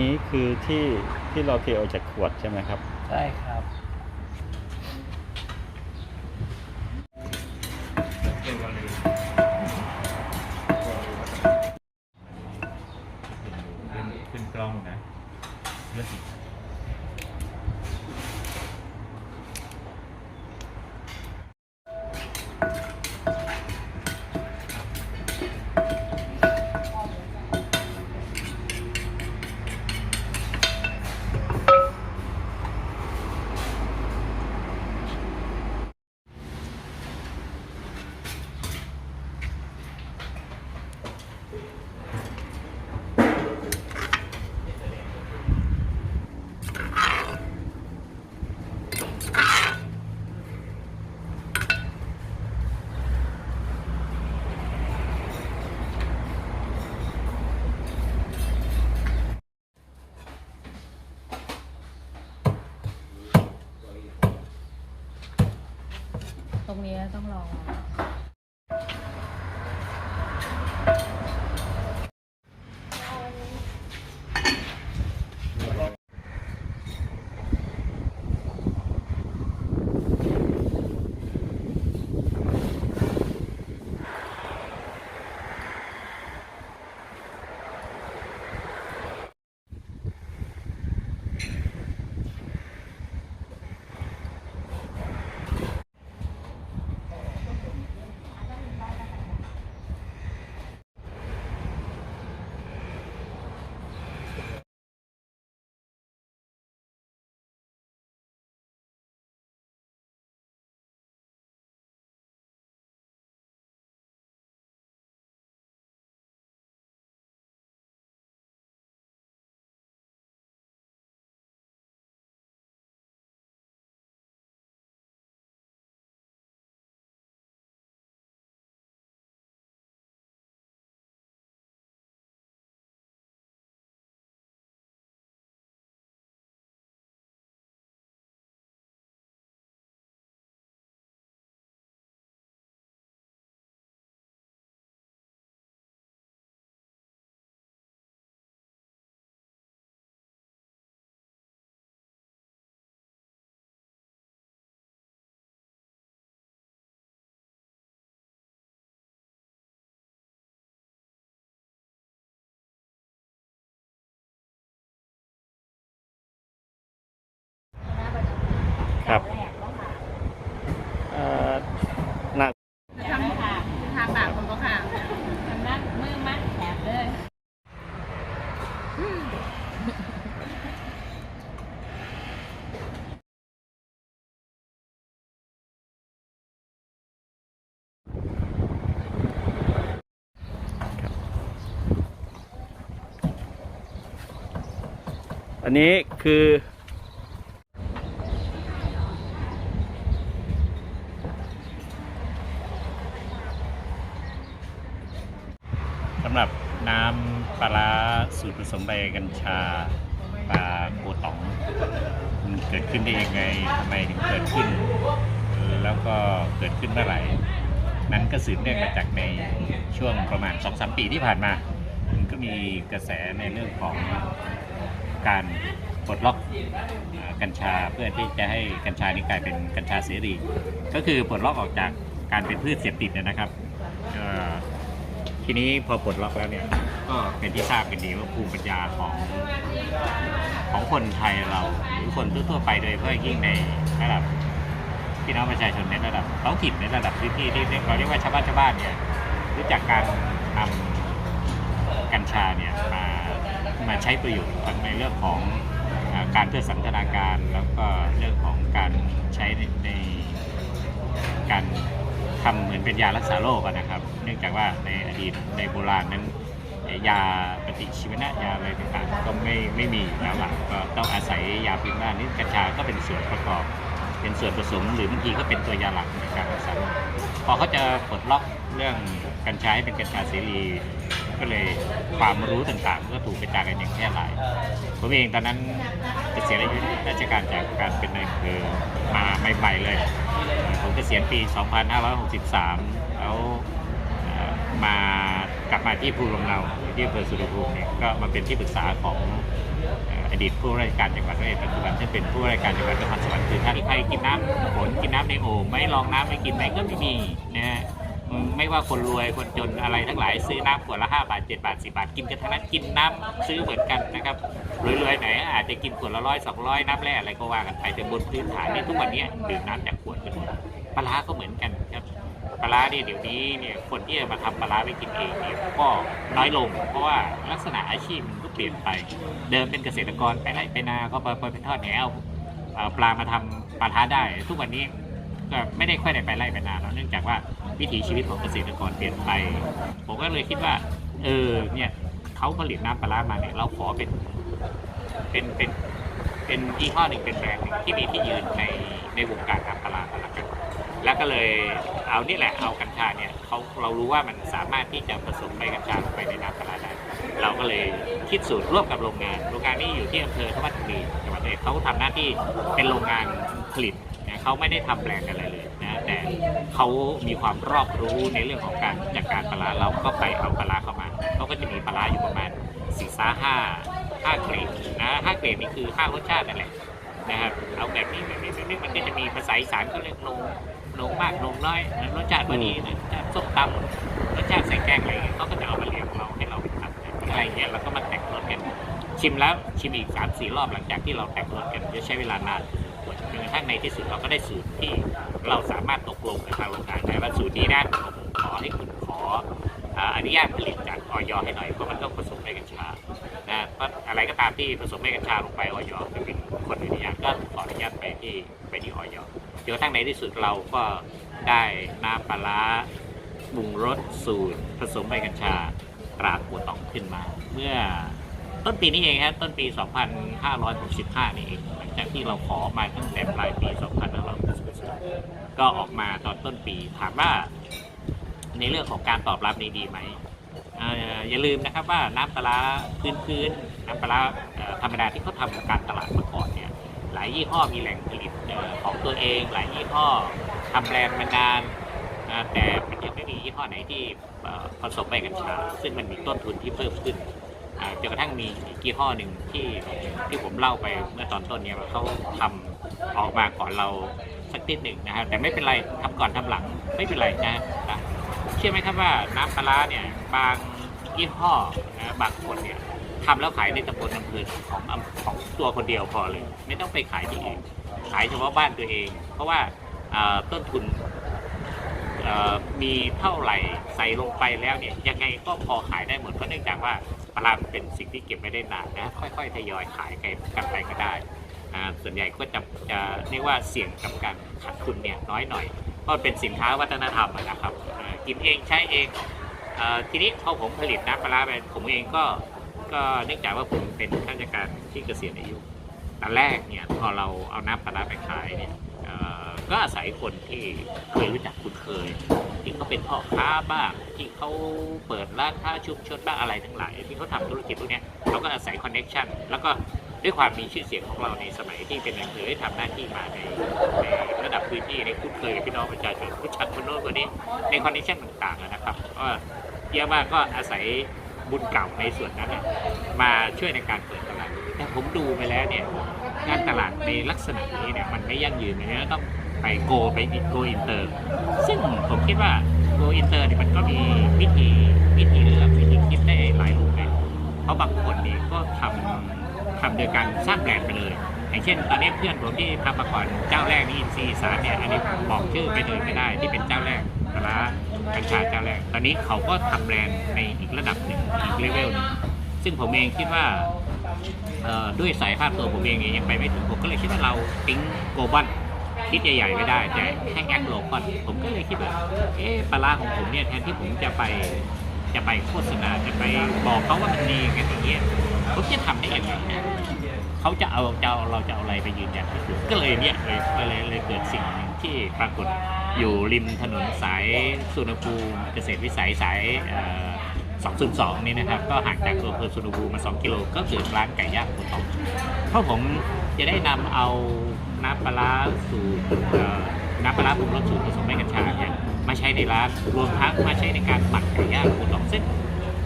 นี้คือที่ที่เราเทออกจากขวดใช่ไหมครับ ใช่ครับ ขึ้นกล้องนะเลือด นี้ต้องลอง ครับเอ่อน่าทำค่ะทำแบบคนก็ค่ะทำนั้นมือมัดแขนเลยอันนี้คือำหรับน้ำปลาร้าสูตรผสมใบกัญชาปลาโคตองมันเกิดขึ้นได้ยังไงทำไมถึงเกิดขึ้น แล้วก็เกิดขึ้นเมื่อไหร่ นั้นก็สืบเนื่องมาจากในช่วงประมาณ2-3ปีที่ผ่านมา มันก็มีกระแสในเรื่องของการปลดล็อกกัญชาเพื่อที่จะให้กัญชานี้กลายเป็นกัญชาเสรี ก็คือปลดล็อกออกจากการเป็นพืชเสพติดนะครับ ทีนี้พอปลดล็อกแล้วเนี่ย ก็เป็นที่ทราบกันดีว่าภูมิปัญญาของของคนไทยเราหรือคนทั่วๆไปโดยเฉพาะอย่างยิ่งในระดับพี่น้องประชาชนในระดับท้องถิ่นในระดับพื้นที่ที่เราเรียกว่าชาวบ้านชาวบ้านเนี่ยรู้จักการนำกัญชาเนี่ยมามาใช้ประโยชน์ทั้งในเรื่องของอการเพื่อสันทนาการแล้วก็เรื่องของการใช้ในในการ ทำเหมือนเป็นยารักษาโรคอะนะครับ เนื่องจากว่าในอดีตในโบราณนั้นยาปฏิชีวนะยาอะไรต่างๆก็ไม่ไม่มีแล้วล่ะก็ต้องอาศัยยาพื้นบ้านนี่กัญชาก็เป็นส่วนประกอบ เป็นส่วนผสมหรือบางทีก็เป็นตัวยาหลักในการรักษาโรคพอเขาจะปลดล็อกเรื่องกัญชาให้เป็นกัญชาเสรี ก็เลยความรู้ต่างๆก็ถูกกระจายกันอย่างแพร่หลายผมเองตอนนั้นเกษียณอายุราชการจากการเป็นนายอำเภอมาใหม่ๆเลย ผมเกษียณปี 2563 แล้วมากลับมาที่ภูลำเนาที่อำเภอสุรภูมิเนี่ยก็มาเป็นที่ปรึกษาของอดีตผู้ราชการจังหวัดร้อยปัจจุบันที่เป็นผู้ราชการจังหวัดนครสวรรค์คือถ้านใครกินน้ำฝนกินน้ำในโอ่งไม่ลองน้ำไม่กินไหนก็ไม่มีนะฮะ ไม่ว่าคนรวยคนจนอะไรทั้งหลายซื้อน้ำขวดละ 5 บาท 7 บาท 10 บาท กินกันทั้งนั้นกินน้ำซื้อเหมือนกันนะครับรวยๆไหนอาจจะกินขวดละร้อยสองร้อยน้ำแร่อะไรก็ว่ากันไปแต่บนพื้นฐานเนี่ยทุกวันนี้ดื่มน้ำจากขวดกันปลาร้าก็เหมือนกันครับปลาร้าเนี่ยเดี๋ยวนี้เนี่ยคนที่จะมาทำปลาร้าไปกินเองเนี่ยก็น้อยลง เพราะว่าลักษณะอาชีพมันก็เปลี่ยนไป เดิมเป็นเกษตรกรไปไร่ไปนาก็ไปไปทอดแหเอาเอ่อปลามาทำปลาท้าได้ ทุกวันนี้ ก็ไม่ได้ค่อยได้ไปไร่ไปนาแล้วเนื่องจากว่าวิถีชีวิตของเกษตรกรเปลี่ยนไป ผมก็เลยคิดว่า เออเนี่ยเขาผลิตน้ำปลาร้ามาเนี่ยเราขอเป็นเป็นเป็นเป็นยี่ห้อหนึ่งเป็นแบรนด์หนึ่งที่มีที่ยืนในในวงการน้ำปลาร้าก็แล้วกันแล้วก็เลยเอานี่แหละเอากัญชาเนี่ยเขาเรารู้ว่ามันสามารถที่จะผสมใบกัญชาลงไปในน้ำปลาร้าได้เราก็เลยคิดสูตรร่วมกับโรงงาน โรงงานนี้อยู่ที่อำเภอทวัดบุรีจังหวัดเลยเขาทำหน้าที่เป็นโรงงานผลิต นะเขาไม่ได้ทำแบรนด์อะไรเลยนะแต่เขามีความรอบรู้ในเรื่องของการจัดการปลาร้าเราก็ไปเอาปลาร้าเข้ามาเขาก็จะมีปลาร้าอยู่ประมาณสี่สาห้าห้าเกรดนะห้าเกรดนี่คือห้ารสชาตินั่นแหละนะครับเอาแบบนี้แบบนี้แบบนี้มันก็จะมีภาษาอีสานก็เรียกลงลงมากลงน้อยรสชาติวันนี้รสชาติส้มตำรสชาติใส่แกงอะไรเงี้ยเขาก็จะเอามาเรียงเราให้เราไปทำอะไรอย่างเงี้ยเราก็มาแต่งรสกันชิมแล้วชิมอีกสามสี่รอบหลังจากที่เราแต่งรสกันจะใช้เวลานาน จนกระทั่งในที่สุดเราก็ได้สูตรที่เราสามารถตกลงกับทางโรงงานได้ว่าสูตรนี้นะผมขอให้คุณขอออนุญาตผลิตจากออยให้หน่อยเพราะมันต้องผสมในกัญชานะเพราะอะไรก็ตามที่ผสมในกัญชาลงไปออยจะเป็นคนอนุญาตก็ขออนุญาตไปที่ไปที่ออยจนกระทั่งในที่สุดเราก็ได้น้ำปลาร้าปรุงรสสูตรผสมใบกัญชาตรากัวตองขึ้นมา เมื่อต้นปีนี้เองฮะต้นปี 2565 นี่เองหลัง จากที่เราขอมาตั้งแต่ปลายปี 2563ก็ออกมาตอนต้นปี ถามว่าในเรื่องของการตอบรับนี้ดีไหมอย่าลืมนะครับว่าน้ำปลาพื้นๆน้ำปลาธรรมดาที่เขาทำการตลาดมาก่อนเนี่ยหลายยี่ห้อมีแหล่งผลิตของตัวเอง หลายยี่ห้อทำแบรนด์มานานแต่มันยังไม่มียี่ห้อไหนที่ผสมใบกัญชา ซึ่งมันมีต้นทุนที่เพิ่มขึ้น จนกระทั่งมีกี่ห้อหนึ่งที่ที่ผมเล่าไปเมื่อตอนต้นเนี่ยเขาทำออกมาก่อนเราสักนิดหนึ่งนะครับแต่ไม่เป็นไรทำก่อนทำหลังไม่เป็นไรนะเชื่อไหมครับว่าน้ำปลาเนี่ยบางยี่ห้อนะบางคนเนี่ยทำแล้วขายในตำบลอำเภอของของตัวคนเดียวพอเลย ไม่ต้องไปขายที่อื่นขายเฉพาะบ้านตัวเอง เพราะว่าต้นทุนมีเท่าไหร่ใส่ลงไปแล้วเนี่ยยังไงก็พอขายได้หมดเพราะเนื่องจากว่า ปลาร้าเป็นสิ่งที่เก็บไม่ได้นานนะ ค่อยๆทยอยขายกันไปก็ได้ส่วนใหญ่ก็จะจะเรียกว่าเสี่ยงกับการขาดทุนเนี่ยน้อยหน่อยเพราะเป็นสินค้าวัฒนธรรมนะครับกินเองใช้เองทีนี้พอผมผลิตน้ำปลาไปผมเองก็ก็เนื่องจากว่าผมเป็นข้าราชการที่เกษียณอายุตอนแรกเนี่ยพอเราเอาน้ำปลาไปขายเนี่ย ก็อาศัยคนที่เคยรู้จักคุ้นเคย ที่เขาเป็นพ่อค้าบ้าง ที่เขาเปิดร้านค้าชุมชนบ้างอะไรทั้งหลาย ที่เขาทำธุรกิจพวกนี้เราก็อาศัยคอนเน็ชันแล้วก็ด้วยความมีชื่อเสียงของเราในสมัยที่เป็นอำเภอได้ทำหน้าที่มาในในระดับพื้นที่ในคุ้นเคยกับพี่น้องประชาชนรู้จักคนโน้นคนนี้ในคอนเน็ชันต่างๆนะครับก็เยอะมากก็อาศัยบุญเก่าในส่วนนั้นมาช่วยในการเปิดตลาดแต่ผมดูไปแล้วเนี่ยงานตลาดในลักษณะนี้เนี่ยมันไม่ยั่งยืนเนี่ยต้อง ไปโกไปโกอินเตอร์ ซึ่งผมคิดว่าโกอินเตอร์เนี่ยมันก็มีวิธีวิธีเลือกวิธีคิดได้หลายรูปแบบเพราะบางคนนี่ก็ทำทำโดยการสร้างแบรนด์ไปเลย อย่างเช่น ตอนนี้เพื่อนผมที่ทำมาก่อนเจ้าแรกนี่อินซีสารเนี่ยอันนี้บอกชื่อไปเลยไม่ได้ที่เป็นเจ้าแรกปลาร้ากัญชาเจ้าแรก ตอนนี้เขาก็ทำแบรนด์ในอีกระดับหนึ่งอีกเลเวลหนึงซึ่งผมเองคิดว่าด้วยสายภาพตัวผมเองยังไปไม่ถึงผมก็เลยคิดว่าเราติ้งโกลบอล คิดใหญ่ๆไม่ได้ แต่ให้แอคโลคอนผมก็เลยคิดว่าเอ๊ะปลาของผมเนี่ยแทนที่ผมจะไปจะไปโฆษณาจะไปบอกเขาว่ามันดีอย่างนั้นอย่างเงี้ยผมจะทำได้ยังไงนะเขาจะเอาจะเอาเราจะเอาอะไรไปยืนยันก็เลยเนี่ยเลยเลยเลยเกิดสิ่งหนึ่งที่ปรากฏอยู่ริมถนนสายสุนภูมิเกษตรวิสัยสายเอ่อ202 นี่นะครับ ก็ห่างจากตัวอำเภอสุนภูมิมา 2 กิโลก็คือร้านไก่ย่างหมูตองเพราะผม จะได้นำเอาน้ำปลาสูตรน้ำปลาปรุงรสสูตรผสมไม่กัญชาเนี่ยมาใช้ในร้านรวมทั้งมาใช้ในการหมักไก่ย่างหมูตองซึ่ง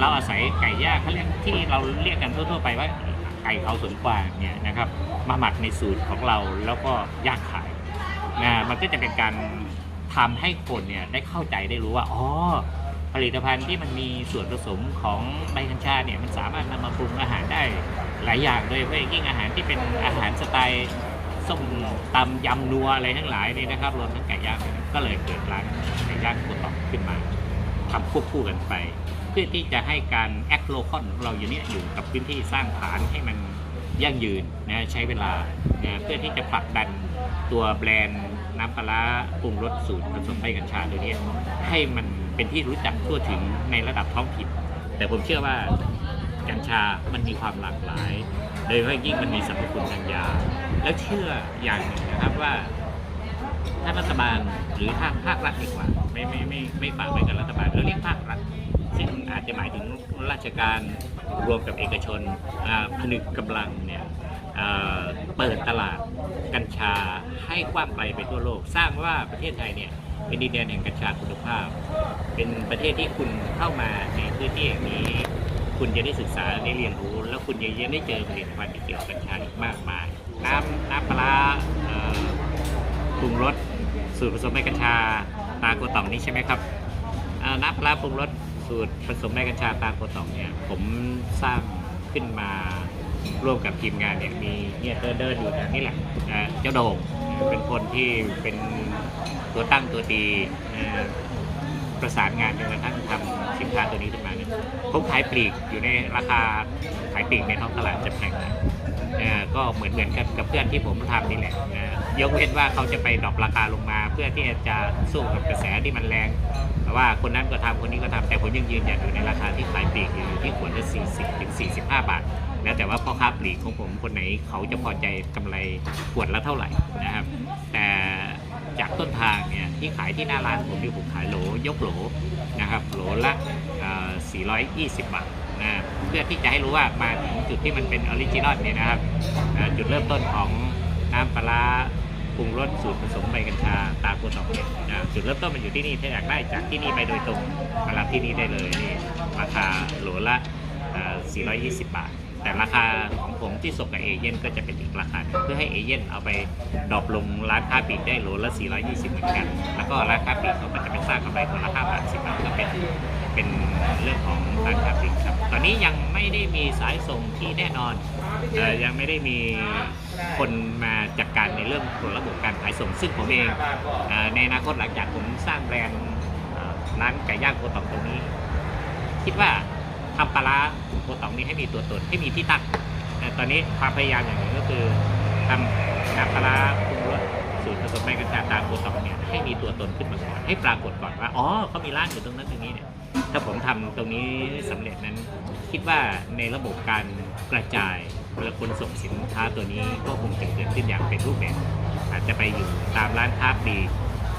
เราอาศัยไก่ย่างเขาเรียกที่เราเรียกกันทั่วๆไปว่าไก่เขาสวนกวางเนี่ยนะครับมาหมักในสูตรของเราแล้วก็ย่างขายนะมันก็จะเป็นการทำให้คนเนี่ยได้เข้าใจได้รู้ว่าอ๋อ ผลิตภัณฑ์ที่มันมีส่วนผสมของใบกัญชาเนี่ยมันสามารถนำมาปรุงอาหารได้หลายอย่างโดยเฉพาะยิ่งอาหารที่เป็นอาหารสไตล์ส้มตำยำนัวอะไรทั้งหลายนี่นะครับรวมทั้งไก่ย่างก็เลยเกิดร้านไก่ย่างโกตอกขึ้นมาทำควบคู่กันไป เพื่อที่จะให้การแอคโลคอนของเราอยู่เนี่ยอยู่กับพื้นที่สร้างฐานให้มันยั่งยืนนะใช้เวลานะเพื่อที่จะผลักดันตัวแบรนด์น้ำปลาปรุงรสสูตรผสมใบกัญชาตัวเนี้ยให้มัน เป็นที่รู้จักทั่วถึงในระดับท้องถิ่นแต่ผมเชื่อว่ากัญชามันมีความหลากหลาย โดยเฉพาะยิ่งมันมีสรรพคุณทางยา แล้วเชื่ออย่างหนึ่งนะครับว่าถ้ารัฐบาลหรือทางภาครัฐดีกว่า ไม่ไม่ไม่ไม่ฝากไว้กับรัฐบาลเราเรียกภาครัฐ ซึ่งอาจจะหมายถึงราชการรวมกับเอกชนผนึกกำลังเนี่ยเปิดตลาดกัญชาให้กว้างไกลไปทั่วโลก สร้างว่าประเทศไทยเนี่ย เป็นดินแดนแห่งกัญชาคุณภาพ เป็นประเทศที่คุณเข้ามาในพื้นที่อย่างนี้ คุณจะได้ศึกษาได้เรียนรู้ แล้วคุณยังได้เจอผลิตภัณฑ์ที่เกี่ยวกับกัญชาอีกมากมาย น้ำน้ำปลาปรุงรสสูตรผสมใบกัญชาตาโกต่องนี่ใช่ไหมครับน้ำปลาปรุงรสสูตรผสมใบกัญชาตาโกต่องเนี่ยผมสร้างขึ้นมาร่วมกับทีมงานเนี่ยมีเนี่ยเดินเดินอยู่แถวนี้แหละเจ้าโด่งเป็นคนที่เป็น ตัวตั้งตัวดีประสานงานจนกระทั่งทำสินค้าตัวนี้ขึ้นมาเนี่ยผมขายปลีกอยู่ในราคาขายปลีกในท้องตลาดจะแพงน่อยเอ่อก็เหมือนเหมือนกันกับเพื่อนที่ผมทำนี่แหละนะยกเว้นว่าเขาจะไปดรอปราคาลงมา เพื่อที่จะสู้กับกระแสที่มันแรง แต่ว่าคนนั้นก็ทำคนนี้ก็ทำแต่ผมยังยืนยัดอยู่ในราคาที่ขายปลีกอยู่ที่ขวดละ 40ถึง45 บาท แล้วแต่ว่าพ่อค้าปลีกของผมคนไหนเขาจะพอใจกำไรขวดละเท่าไหร่นะครับ จากต้นทางเนี่ยที่ขายที่หน้าร้านผมที่ผมขายโหลยกโหลนะครับโหลละเอ่อ420 บาทนะเพื่อที่จะให้รู้ว่ามาถึงจุดที่มันเป็นออริจินอลเนี่ยนะครับจุดเริ่มต้นของน้ำปลาปรุงรสสูตรผสมใบกัญชาตาโกตอกเนี่ยนะจุดเริ่มต้นมันอยู่ที่นี่ถ้าอยากได้จากที่นี่ไปโดยตรงมารับที่นี่ได้เลยนี่ราคาโหลละเอ่อ420 บาท แต่ราคาของผมที่ส่งกับเอเย่นก็จะเป็นอีกราคาหนึ่งเพื่อให้เอเย่นเอาไปดรอปลงร้านค้าปลีกได้โหลละ 420 เหมือนกัน แล้วก็ร้านค้าปลีกเขาก็จะไปสร้างกำไรคนละ5บาท10บาทก็เป็นเป็นเรื่องของร้านค้าปลีกครับ ตอนนี้ยังไม่ได้มีสายส่งที่แน่นอนอยังไม่ได้มีคนมาจัดการในเรื่องของระบบการขายส่งซึ่งผมเองอในอนาคตหลังจากผมสร้างแบรนด์ร้านไก่ย่างโกตองตรงนี้ คิดว่า ทำปลาโกตองนี้ให้มีตัวตนให้มีที่ตั้งแต่ตอนนี้ความพยายามอย่างหนึ่งก็คือทำน้ำปลาปรุงรสสูตรผสมแป้งกัญชาตามโกตองเนี่ยให้มีตัวตนขึ้นมาก่อนให้ปรากฏก่อนว่าอ๋อเขามีร้านอยู่ตรงนั้นตรงนี้เนี่ยถ้าผมทำตรงนี้สำเร็จนั้น คิดว่าในระบบการกระจายเวลาคนส่งสินค้าตัวนี้ก็คงจะเกิดขึ้นอย่างเป็นรูปแบบ อาจจะไปอยู่ตามร้านค้าปลีก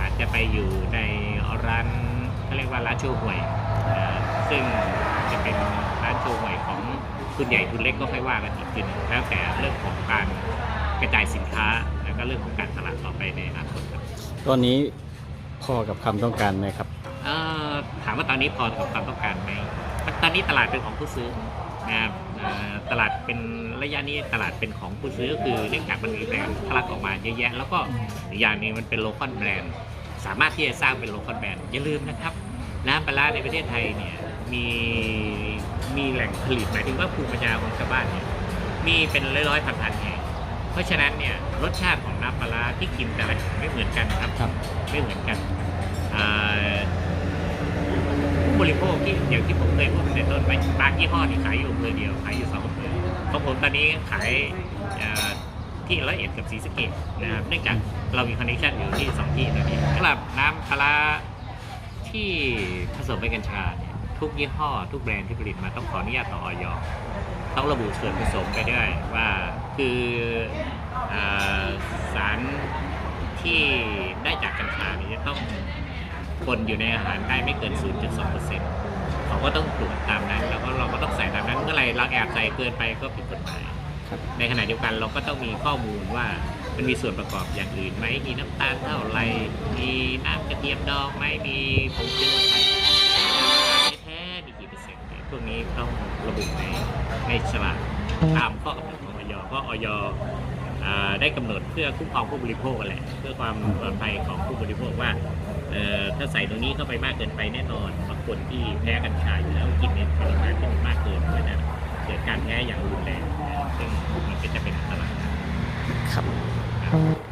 อาจจะไปอยู่ในร้านเขาเรียกว่าร้านโชว์หวย ซึ่ง เป็นร้านโชว์หวยของทุนใหญ่ทุนเล็กก็ค่อยว่ากันอีกทีหนึงแล้วแต่เรื่องของการกระจายสินค้าแล้วก็เรื่องของการตลาดต่อไปในอนาคตครับตอนนี้พอกับความต้องการไหมครับเอ่อถามว่าตอนนี้พอกับความต้องการไหมตอนนี้ตลาดเป็นของผู้ซื้อนะครับเอ่อตลาดเป็นระยะนี้ตลาดเป็นของผู้ซื้อก็คือเนื่องจากมันมีแบรนด์ทะลักออกมาเยอะแยะ แล้วก็อีกอย่างหนึงมันเป็นโลคอลแบรนด์ สามารถที่จะสร้างเป็นโลคอลแบรนด์อย่าลืมนะครับน้ำปลาร้าในประเทศไทยเนี่ย มีมีแหล่งผลิตหมายถึงว่าภูมิปัญญาของชาวบ้านเนี่ยมีเป็นร้อยร้อยพันพันๆแห่งเพราะฉะนั้นเนี่ยรสชาติของน้ำปลาร้าที่กินแต่ละแห่งไม่เหมือนกันครับครับ ไม่เหมือนกันอ่าผู้บริโภคที่อย่างที่ผมเคยพูดในต้นไปบางยี่ห้อที่ขายอยู่อำเภอเดียวขายอยู่สองอำเภอของผมตอนนี้ขายเอ่อที่ร้อยเอ็ดกับศรีสะเกดนะครับเนื่องจากเรามีคอนเนคชั่นอยู่ที่สองที่ตอนนี้สำหรับน้ำปลาร้าที่ผสมเป็นกัญชาเนี่ย ทุกยี่ห้อ ทุกแบรนด์ที่ผลิตมาต้องขออนุญาตต่อออยต้องระบุส่วนผสมไปด้วยว่าคืออาสารที่ได้จากกัญชาเนี่ยจะต้องคนอยู่ในอาหารได้ไม่เกิน 0.2%เขาก็ต้องตรวจตามนั้น แล้วก็เราก็ต้องใส่ตามนั้นเมื่อไหรเราแอบใส่เกินไปก็ผิดกฎหมายครับในขณะเดียวกันเราก็ต้องมีข้อมูลว่ามันมีส่วนประกอบอย่างอื่นไหมมีน้ำตาลเท่าไหรมีน้ำกระเทียมดองไหมมีผงชูรสไหม นี้ต้องระบุในในฉลากตามข้อกำหนดของออยอ่าได้กำหนดเพื่อคุ้มครองผู้บริโภคแหละเพื่อความปลอดภัยของผู้บริโภคว่าถ้าใส่ตรงนี้เข้าไปมากเกินไปแน่นอนบางคนที่แพ้กัญชาอยู่แล้วกินในปริมาณที่มันมากเกินก็จะเกิดการแพ้อย่างรุนแรงซึ่งมันก็จะเป็นอันตรายครับ